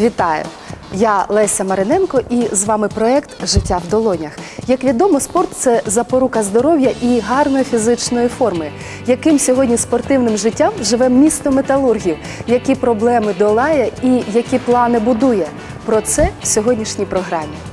Вітаю! Я Леся Мариненко і з вами проект Життя в долонях. Як відомо, спорт це запорука здоров'я і гарної фізичної форми. Яким сьогодні спортивним життям живе місто металургів, які проблеми долає і які плани будує. Про це в сьогоднішній програмі.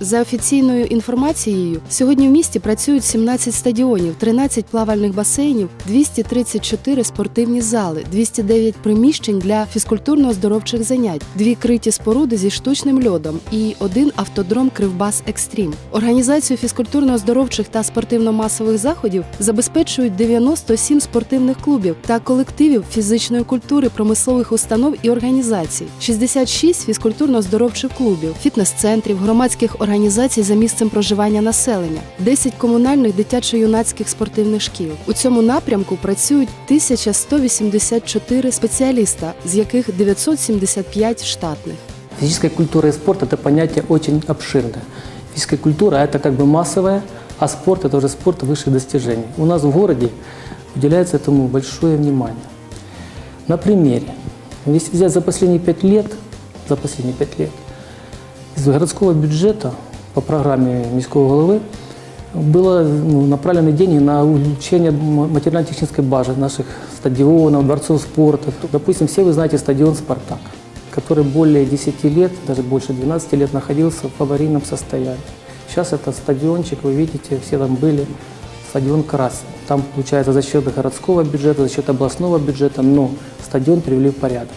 За офіційною інформацією, сьогодні в місті працюють 17 стадіонів, 13 плавальних басейнів, 234 спортивні зали, 209 приміщень для фізкультурно-оздоровчих занять, дві криті споруди зі штучним льодом і один автодром Кривбас Екстрім. Організацію фізкультурно-оздоровчих та спортивно-масових заходів забезпечують 97 спортивних клубів та колективів фізичної культури, промислових установ і організацій, 66 фізкультурно-оздоровчих клубів, фітнес-центрів, громадських організацій за місцем проживання населення, 10 комунальних дитячо-юнацьких спортивних шкіл. У цьому напрямку працюють 1184 спеціаліста, з яких 975 штатних. Физическая культура и спорт – это понятие очень обширное. Физическая культура – это как бы массовая, а спорт – это уже спорт высших достижений. У нас в городе уделяется этому большое внимание. На примере, если взять за последние пять лет, за последние пять лет, из городского бюджета по программе міського головы было ну, направлены деньги на увеличение материально-технической базы наших стадионов, дворцов спорта. Допустим, все вы знаете стадион «Спартак», который более 10 лет, даже больше 12 лет находился в аварийном состоянии. Сейчас этот стадиончик, вы видите, все там были, стадион красный. Там, получается, за счет городского бюджета, за счет областного бюджета, но стадион привели в порядок.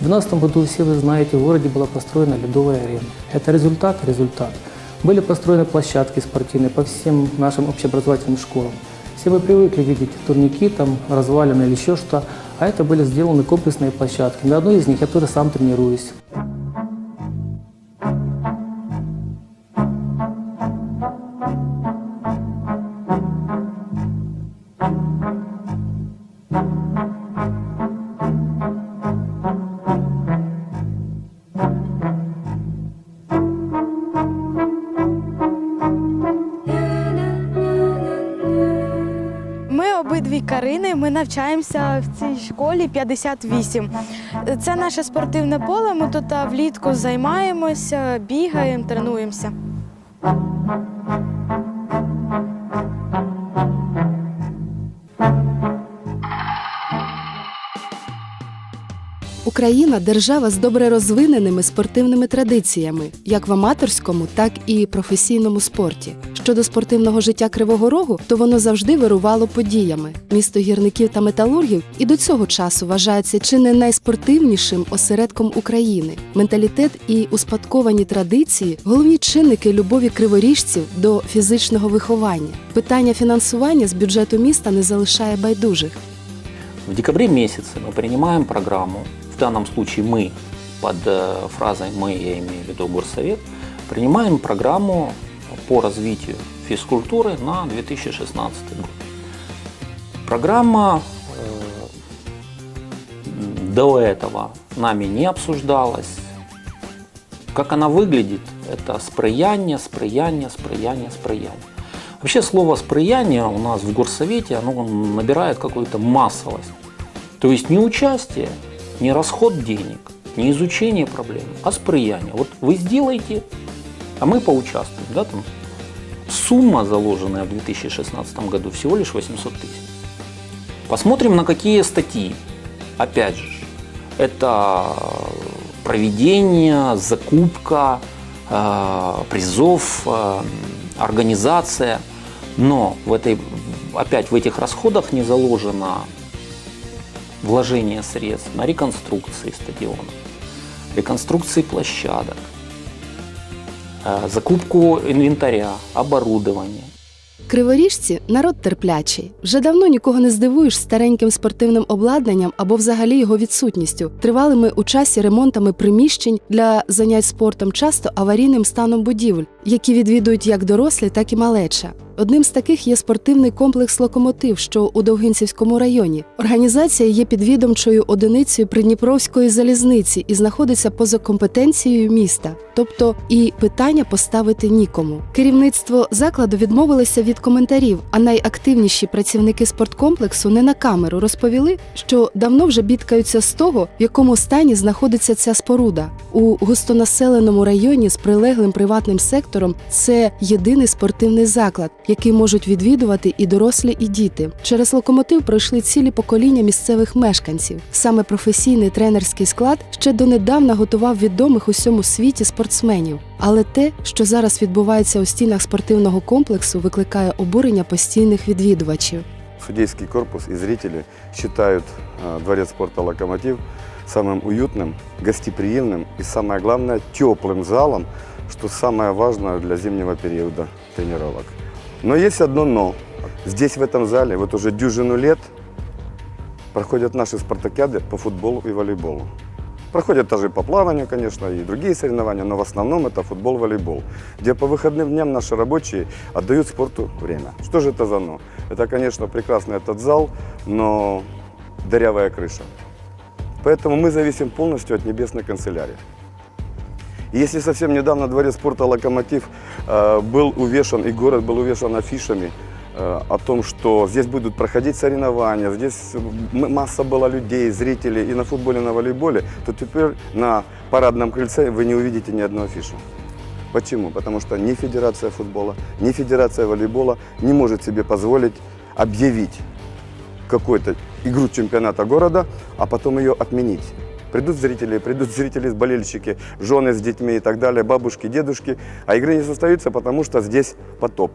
В 2012 году, все вы знаете, в городе была построена ледовая арена. Это результат? Результат. Были построены площадки спортивные по всем нашим общеобразовательным школам. Все мы привыкли видеть турники, там развалины или еще что, а это были сделаны комплексные площадки. На одной из них я тоже сам тренируюсь. Навчаємося в цій школі 58. Це наше спортивне поле. Ми тут влітку займаємося, бігаємо, тренуємося. Україна держава з добре розвиненими спортивними традиціями, як в аматорському, так і професійному спорті. Щодо спортивного життя Кривого Рогу, то воно завжди вирувало подіями. Місто гірників та металургів і до цього часу вважається чи не найспортивнішим осередком України. Менталітет і успадковані традиції головні чинники любові криворіжців до фізичного виховання. Питання фінансування з бюджету міста не залишає байдужих. В декабре месяце мы принимаем программу, в данном случае мы, под э, фразой «мы», я имею в виду горсовет, принимаем программу по развитию физкультуры на 2016 год. Программа э, до этого нами не обсуждалась. Как она выглядит, это сприяние, сприяние, сприяние, сприяние. Вообще слово сприяние у нас в горсовете оно набирает какую-то массовость. То есть не участие, не расход денег, не изучение проблемы, а сприяние. Вот вы сделаете, а мы поучаствуем. Да, там. Сумма, заложенная в 2016 году, всего лишь 800 тысяч. Посмотрим на какие статьи. Опять же, это проведение, закупка, э, призов, э, организация. Но в этой, опять в этих расходах не заложено вложение средств на реконструкции стадиона, реконструкции площадок, закупку інвентаря, оборудування. Криворіжці народ терплячий. Вже давно нікого не здивуєш стареньким спортивним обладнанням або взагалі його відсутністю, тривалими у часі ремонтами приміщень для занять спортом, часто аварійним станом будівель, які відвідують як дорослі, так і малеча. Одним з таких є спортивний комплекс Локомотив, що у Довгинцівському районі. Організація є підвідомчою одиницею Придніпровської залізниці і знаходиться поза компетенцією міста, тобто і питання поставити нікому. Керівництво закладу відмовилося від коментарів, а найактивніші працівники спорткомплексу не на камеру розповіли, що давно вже бідкаються з того, в якому стані знаходиться ця споруда. У густонаселеному районі з прилеглим приватним сектором це єдиний спортивний заклад, який можуть відвідувати і дорослі, і діти. Через локомотив пройшли цілі покоління місцевих мешканців. Саме професійний тренерський склад ще донедавна готував відомих у всьому світі спортсменів. Але те, що зараз відбувається у стінах спортивного комплексу, викликає обурення постійних відвідувачів. Судейский корпус и зрители считают э, дворец спорта «Локомотив» самым уютным, гостеприимным и, самое главное, теплым залом, что самое важное для зимнего периода тренировок. Но есть одно «но». Здесь, в этом зале, вот уже дюжину лет проходят наши спартакиады по футболу и волейболу. Проходят тоже по плаванию, конечно, и другие соревнования, но в основном это футбол, волейбол, где по выходным дням наши рабочие отдают спорту время. Что же это за «но»? Это, конечно, прекрасный этот зал, но дырявая крыша. Поэтому мы зависим полностью от небесной канцелярии. Если совсем недавно дворец спорта «Локомотив» э, был увешан, и город был увешан афишами э, о том, что здесь будут проходить соревнования, здесь масса была людей, зрителей и на футболе, и на волейболе, то теперь на парадном крыльце вы не увидите ни одной афиши. Почему? Потому что ни Федерация футбола, ни Федерация волейбола не может себе позволить объявить какую-то игру чемпионата города, а потом ее отменить. Придут зрители, придут зрители, болельщики, жены с детьми и так далее, бабушки, дедушки, а игры не состоятся, потому что здесь потоп.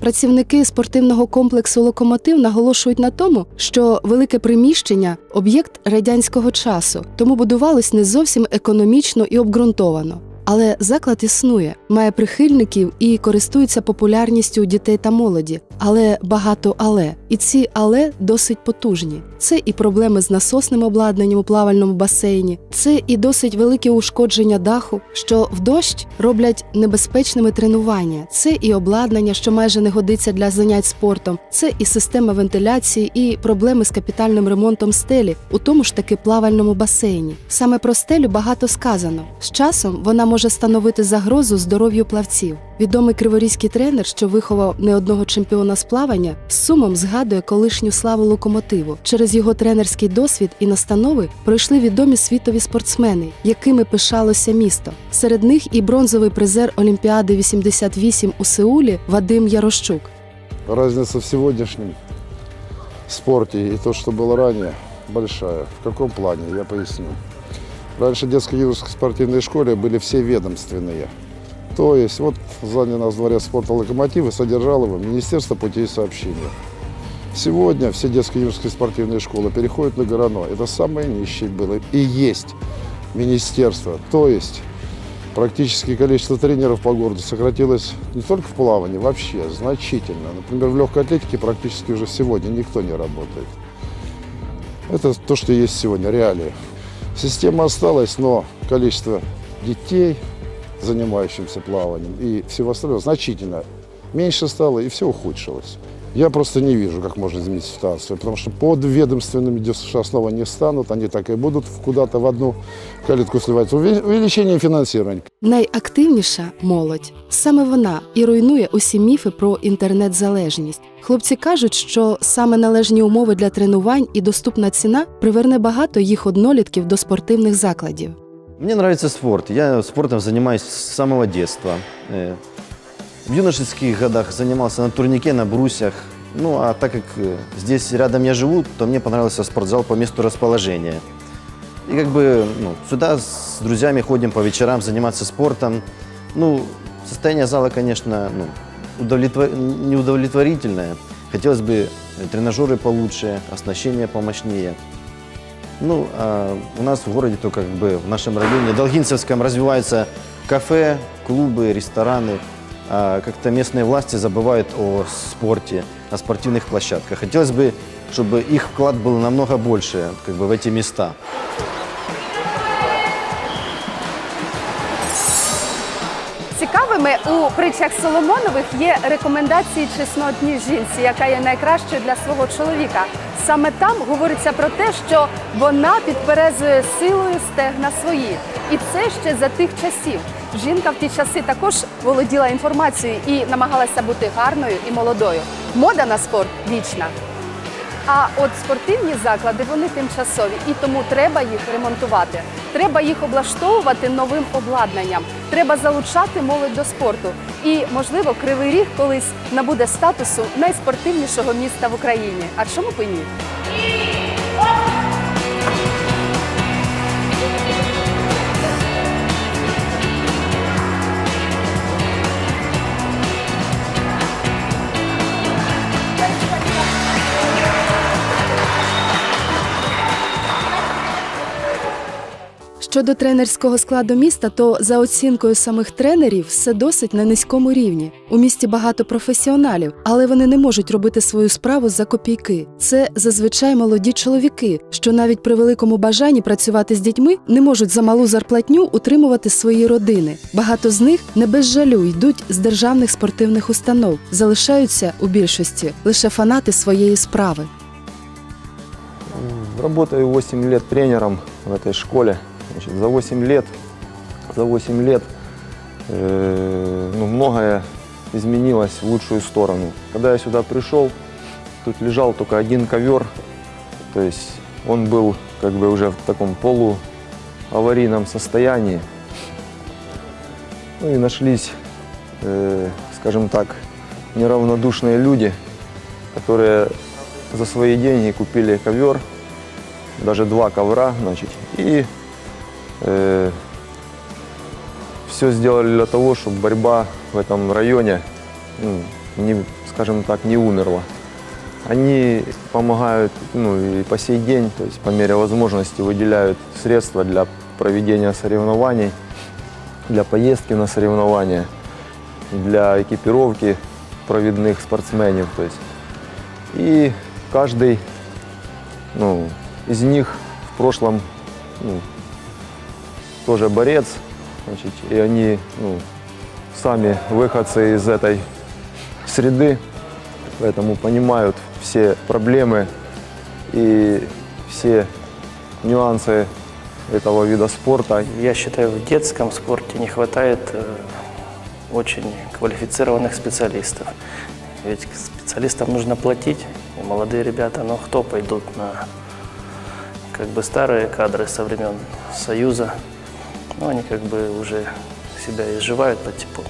Працівники спортивного комплексу Локомотив наголошують на тому, що велике приміщення об'єкт радянського часу, тому будувалось не зовсім економічно і обґрунтовано. Але заклад існує, має прихильників і користується популярністю у дітей та молоді. Але багато але. І ці але досить потужні. Це і проблеми з насосним обладнанням у плавальному басейні, це і досить велике ушкодження даху, що в дощ роблять небезпечними тренування. Це і обладнання, що майже не годиться для занять спортом. Це і система вентиляції, і проблеми з капітальним ремонтом стелі у тому ж таки плавальному басейні. Саме про стелю багато сказано. З часом вона може становити загрозу здоров'ю плавців. Відомий криворізький тренер, що виховав не одного чемпіона з плавання, з сумом згадує колишню славу локомотиву. Через його тренерський досвід і настанови пройшли відомі світові спортсмени, якими пишалося місто. Серед них і бронзовий призер Олімпіади 88 у Сеулі Вадим Ярощук. Разница в сегодняшнем спорте и то, что было ранее, большая. В каком плане, я поясню. Раньше в детско-юношеской спортивной школе были все ведомственные. То есть, вот сзади нас дворец спорта «Локомотив» и содержал его Министерство путей сообщения. Сегодня все детско-юношеские спортивные школы переходят на Горано. Это самое нищее было. И есть министерство. То есть, практически количество тренеров по городу сократилось не только в плавании, вообще значительно. Например, в легкой атлетике практически уже сегодня никто не работает. Это то, что есть сегодня, реалии. Система осталась, но количество детей, занимающихся плаванием, и всего остального значительно меньше стало, и все ухудшилось. Я просто не вижу, как можно изменить ситуацию, потому что под ведомственными основа не станут, они так и будут куда-то в одну калитку сливаться. Уве- Увеличение финансирования. Найактивніша молодь. Саме вона і руйнує усі міфи про інтернет-залежність. Хлопці кажуть, що саме належні умови для тренувань і доступна ціна приверне багато їх однолітків до спортивних закладів. Мне нравится спорт. Я спортом занимаюсь с самого детства. В юношеских годах занимался на турнике, на брусьях. Ну, а так как э, здесь рядом я живу, то мне понравился спортзал по месту расположения. И как бы ну, сюда с друзьями ходим по вечерам заниматься спортом. Ну, состояние зала, конечно, ну, удовлетво- неудовлетворительное. Хотелось бы тренажеры получше, оснащение помощнее. Ну, а у нас в городе, то как бы в нашем районе Долгинцевском развиваются кафе, клубы, рестораны. А как-то местные власти забывают о спорте, о спортивных площадках. Хотелось бы, чтобы их вклад был намного больше как бы, в эти места. Цікаве відомими у притчах Соломонових є рекомендації чеснотній жінці, яка є найкращою для свого чоловіка. Саме там говориться про те, що вона підперезує силою стегна свої, і це ще за тих часів. Жінка в ті часи також володіла інформацією і намагалася бути гарною і молодою. Мода на спорт вічна. А от спортивні заклади вони тимчасові, і тому треба їх ремонтувати. Треба їх облаштовувати новим обладнанням. Треба залучати молодь до спорту. І, можливо, кривий ріг колись набуде статусу найспортивнішого міста в Україні. А чому б і ні? Щодо тренерського складу міста, то за оцінкою самих тренерів все досить на низькому рівні. У місті багато професіоналів, але вони не можуть робити свою справу за копійки. Це зазвичай молоді чоловіки, що навіть при великому бажанні працювати з дітьми не можуть за малу зарплатню утримувати свої родини. Багато з них не без жалю йдуть з державних спортивних установ, залишаються у більшості лише фанати своєї справи. Работаю 8 лет тренером в этой школе. Значит, за 8 лет, за 8 лет э, ну, многое изменилось в лучшую сторону. Когда я сюда пришел, тут лежал только один ковер, то есть он был как бы уже в таком полуаварийном состоянии. Ну и нашлись, э, скажем так, неравнодушные люди, которые за свои деньги купили ковер, даже два ковра, значит, и все сделали для того, чтобы борьба в этом районе, ну, не, скажем так, не умерла. Они помогают ну, и по сей день, то есть по мере возможности выделяют средства для проведения соревнований, для поездки на соревнования, для экипировки провидных спортсменов. То есть. И каждый ну, из них в прошлом ну, тоже борец, значит, и они ну, сами выходцы из этой среды, поэтому понимают все проблемы и все нюансы этого вида спорта. Я считаю, в детском спорте не хватает э, очень квалифицированных специалистов. Ведь специалистам нужно платить, и молодые ребята, но кто пойдут на как бы старые кадры со времен Союза, ну, они как бы уже себя изживают,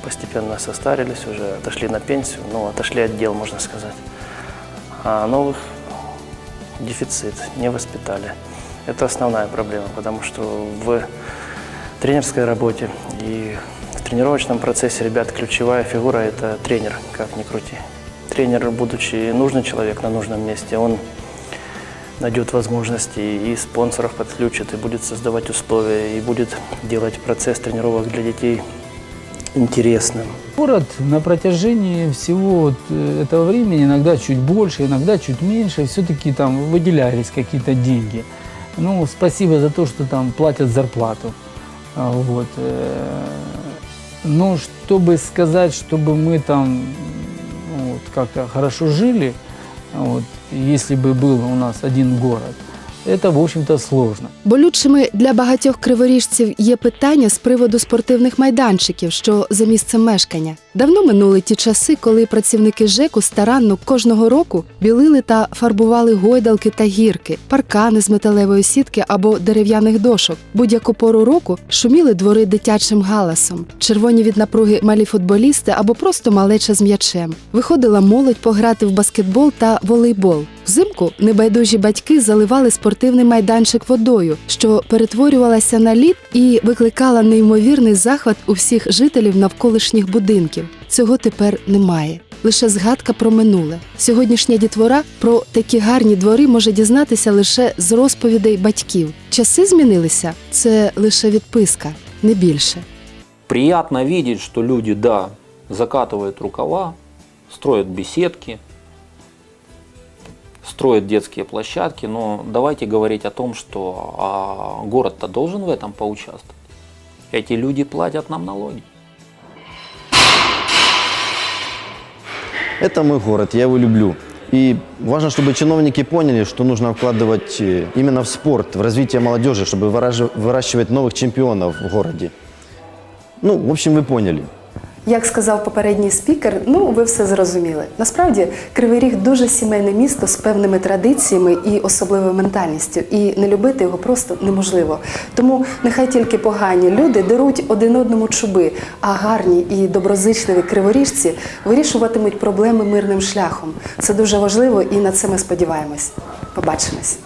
постепенно состарились, уже отошли на пенсию, ну, отошли от дел, можно сказать. А новых дефицит, не воспитали. Это основная проблема, потому что в тренерской работе и в тренировочном процессе, ребят, ключевая фигура – это тренер, как ни крути. Тренер, будучи нужный человек на нужном месте, он найдет возможности и спонсоров подключит, и будет создавать условия, и будет делать процесс тренировок для детей интересным. Город на протяжении всего вот э, этого времени, иногда чуть больше, иногда чуть меньше, все-таки там выделялись какие-то деньги. Ну, спасибо за то, что там платят зарплату. А, Вот. э, Но чтобы сказать, чтобы мы там ну, вот, как-то хорошо жили, вот, если бы был у нас один город, это, в общем-то, сложно. Болючими для багатьох криворіжців є питання з приводу спортивних майданчиків, що за місцем мешкання. Давно минули ті часи, коли працівники ЖЕКу старанно кожного року білили та фарбували гойдалки та гірки, паркани з металевої сітки або дерев'яних дошок. Будь-яку пору року шуміли двори дитячим галасом, червоні від напруги малі футболісти або просто малеча з м'ячем. Виходила молодь пограти в баскетбол та волейбол. Взимку небайдужі батьки заливали спортивний майданчик водою, що перетворювалася на лід і викликала неймовірний захват у всіх жителів навколишніх будинків. Цього тепер немає. Лише згадка про минуле. Сьогоднішня дітвора про такі гарні двори може дізнатися лише з розповідей батьків. Часи змінилися це лише відписка, не більше. Приятно видеть, что люди, да, закатывают рукава, строят беседки, строят детские площадки, но давайте говорить о том, что а город-то должен в этом поучаствовать. Эти люди платят нам налоги. Это мой город, я его люблю. И важно, чтобы чиновники поняли, что нужно вкладывать э, именно в спорт, в развитие молодежи, чтобы выращивать новых чемпионов в городе. Ну, в общем, вы поняли. Як сказав попередній спікер, ну ви все зрозуміли. Насправді Кривий Ріг дуже сімейне місто з певними традиціями і особливою ментальністю, і не любити його просто неможливо. Тому нехай тільки погані люди деруть один одному чуби, а гарні і доброзичливі криворіжці вирішуватимуть проблеми мирним шляхом. Це дуже важливо, і на це ми сподіваємось. Побачимось.